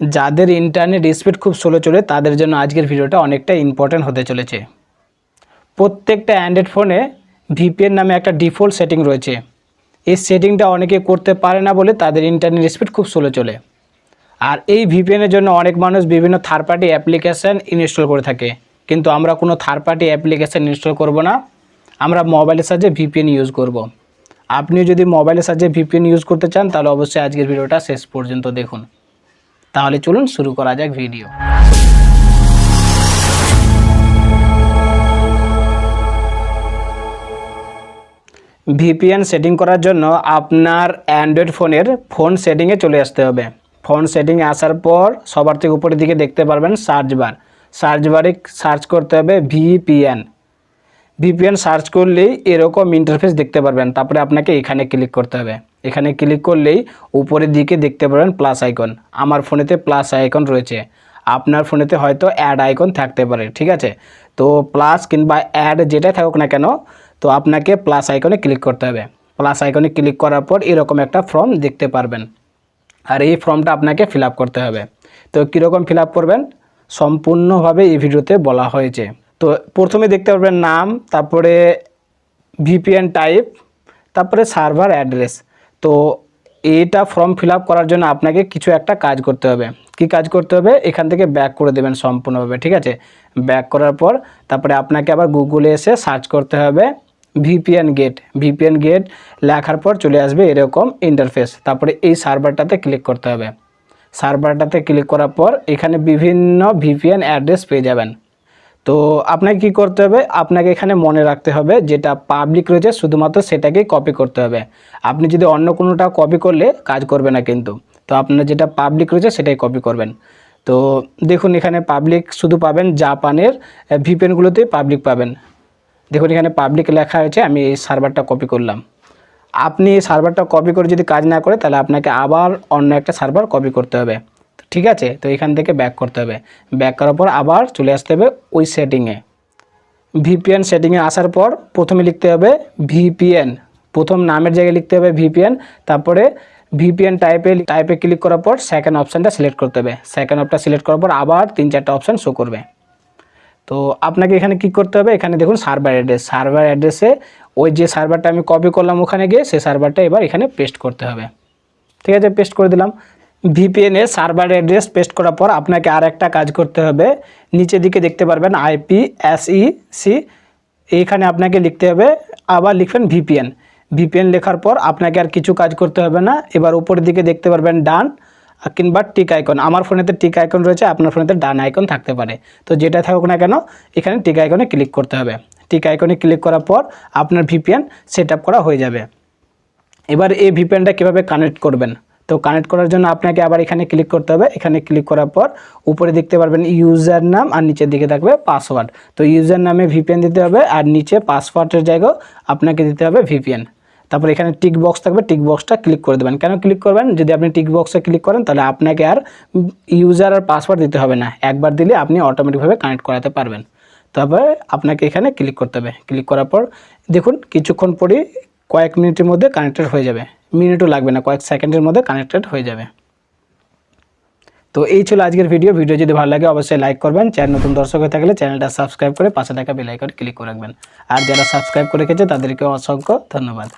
যাদের internet speed খুব slow চলে, তাদের জন্য আজকের ভিডিওটা অনেকটা ইম্পর্ট্যান্ট হতে চলেছে। প্রত্যেকটা অ্যান্ড্রয়েড ফোনে ভিপিএন নামে একটা ডিফল্ট সেটিং রয়েছে। এই সেটিংটা অনেকে করতে পারে না বলে তাদের ইন্টারনেট স্পিড খুব স্লো চলে। আর এই ভিপিএনের জন্য অনেক মানুষ বিভিন্ন থার্ড পার্টি অ্যাপ্লিকেশান ইনস্টল করে থাকে। কিন্তু আমরা কোনো থার্ড পার্টি অ্যাপ্লিকেশান ইনস্টল করব না। আমরা মোবাইলের সাহায্যে ভিপিএন ইউজ করব। আপনি যদি মোবাইলের সাহায্যে ভিপিএন ইউজ করতে চান, তাহলে অবশ্যই আজকের ভিডিওটা শেষ পর্যন্ত দেখুন। তাহলে চলুন শুরু করা যাক ভিডিও ভিপিএন সেটিং করার জন্য আপনার অ্যান্ড্রয়েড ফোনের ফোন সেটিংয়ে চলে আসতে হবে। ফোন সেটিংয়ে আসার পর সবার থেকে উপরের দিকে দেখতে পারবেন সার্চ বার সার্চ বারে সার্চ করতে হবে ভিপিএন ভিপিএন সার্চ করলেই এরকম ইন্টারফেস দেখতে পারবেন। তারপরে আপনাকে এখানে ক্লিক করতে হবে। এখানে ক্লিক করলেই উপরের দিকে দেখতে পারবেন প্লাস আইকন আমার ফোনেতে প্লাস আইকন রয়েছে। আপনার ফোনেতে হয়তো অ্যাড আইকন থাকতে পারে, ঠিক আছে? তো প্লাস কিংবা অ্যাড যেটাই থাকুক না কেন, তো আপনাকে প্লাস আইকনে ক্লিক করতে হবে। প্লাস আইকনে ক্লিক করার পর এরকম একটা ফর্ম দেখতে পারবেন। আর এই ফর্মটা আপনাকে ফিল করতে হবে। তো কীরকম ফিল করবেন? সম্পূর্ণভাবে এই ভিডিওতে বলা হয়েছে। তো প্রথমে দেখতে পারবেন নাম, তারপরে ভিপিএন টাইপ তারপরে সার্ভার অ্যাড্রেস তো এটা ফর্ম ফিল করার জন্য আপনাকে কিছু একটা কাজ করতে হবে। কি কাজ করতে হবে? এখান থেকে ব্যাক করে দেবেন সম্পূর্ণভাবে, ঠিক আছে? ব্যাক করার পর তারপরে আপনাকে আবার গুগলে এসে সার্চ করতে হবে ভিপিএন গেট ভিপিএন গেট লেখার পর চলে আসবে এরকম ইন্টারফেস তারপরে এই সার্ভারটাতে ক্লিক করতে হবে। সার্ভারটাতে ক্লিক করার পর এখানে বিভিন্ন ভিপিএন অ্যাড্রেস পেয়ে যাবেন। তো আপনাকে কি করতে হবে? আপনাকে এখানে মনে রাখতে হবে যেটা পাবলিক রয়েছে শুধুমাত্র সেটাকেই কপি করতে হবে। আপনি যদি অন্য কোনোটা কপি করলে কাজ করবে না কিন্তু। তো আপনার যেটা পাবলিক রয়েছে সেটাই কপি করবেন। তো দেখুন এখানে পাবলিক শুধু পাবেন জাপানের ভিপিএনগুলোতেই পাবলিক পাবেন। দেখুন এখানে পাবলিক লেখা হয়েছে আমি এই সার্ভারটা কপি করলাম। আপনি এই সার্ভারটা কপি করে যদি কাজ না করে তাহলে আপনাকে আবার অন্য একটা সার্ভার কপি করতে হবে। ঠিক আছে? তো এখান থেকে ব্যাক করতে হবে। ব্যাক করার পর আবার চলে আসতে হবে ওই সেটিংয়ে ভিপিএন সেটিংয়ে আসার পর প্রথমে লিখতে হবে ভিপিএন প্রথম নামের জায়গায় লিখতে হবে ভিপিএন তারপরে ভিপিএন টাইপে টাইপে ক্লিক করার পর সেকেন্ড অপশানটা সিলেক্ট করতে হবে। সেকেন্ড অপটা সিলেক্ট করার পর আবার তিন চারটা অপশান শো করবে। তো আপনাকে এখানে কি করতে হবে? এখানে দেখুন সার্ভার অ্যাড্রেস সার্ভার অ্যাড্রেসে ওই যে সার্ভারটা আমি কপি করলাম ওখানে গিয়ে সেই সার্ভারটা এবার এখানে পেস্ট করতে হবে। ঠিক আছে? পেস্ট করে দিলাম। ভিপিএনে সার্ভার অ্যাড্রেস পেস্ট করার পর আপনাকে আর একটা কাজ করতে হবে। নিচের দিকে দেখতে পারবেন আইপি এসই সি এইখানে আপনাকে লিখতে হবে, আবার লিখবেন ভিপিএন ভিপিএন লেখার পর আপনাকে আর কিছু কাজ করতে হবে না। এবার উপরের দিকে দেখতে পারবেন ডান, কিংবা টিক আইকন আমার ফোনেতে টিক আইকন রয়েছে, আপনার ফোনেতে ডান আইকন থাকতে পারে। তো যেটা থাকুক না কেন, এখানে টিক আইকনে ক্লিক করতে হবে। টিক আইকনে ক্লিক করার পর আপনার ভিপিএন সেট করা হয়ে যাবে। এবার এই ভিপিএনটা কীভাবে কানেক্ট করবেন? তো কানেক্ট করার জন্য আপনাকে আবার এখানে ক্লিক করতে হবে। এখানে ক্লিক করার পর উপরে দেখতে পারবেন ইউজার নাম আর নিচের দিকে থাকবে পাসওয়ার্ড তো ইউজার নামে ভিপিএন দিতে হবে আর নিচে পাসওয়ার্ডের জায়গাও আপনাকে দিতে হবে ভিপিএন তারপর এখানে টিক বক্স থাকবে টিক বক্সটা ক্লিক করে দেবেন। কেন ক্লিক করবেন? যদি আপনি টিক বক্সে ক্লিক করেন তাহলে আপনাকে আর ইউজার আর পাসওয়ার্ড দিতে হবে না। একবার দিলে আপনি অটোমেটিকভাবে কানেক্ট করাতে পারবেন। তারপরে আপনাকে এখানে ক্লিক করতে হবে। ক্লিক করার পর দেখুন কিছুক্ষণ পরেই কয়েক মিনিটের মধ্যে কানেক্টেড হয়ে যাবে। মিনিটও লাগবে না, কয়েক সেকেন্ডের মধ্যে কানেক্টেড হয়ে যাবে। তো এই ছিল আজকের ভিডিও ভিডিও যদি ভালো লাগে, অবশ্যই লাইক করবেন। চ্যানেল নতুন দর্শক হয়ে থাকলে চ্যানেলটা সাবস্ক্রাইব করে পাশে থাকা বেলাইকন ক্লিক করে রাখবেন। আর যারা সাবস্ক্রাইব করে রেখেছে তাদেরকে অসংখ্য ধন্যবাদ।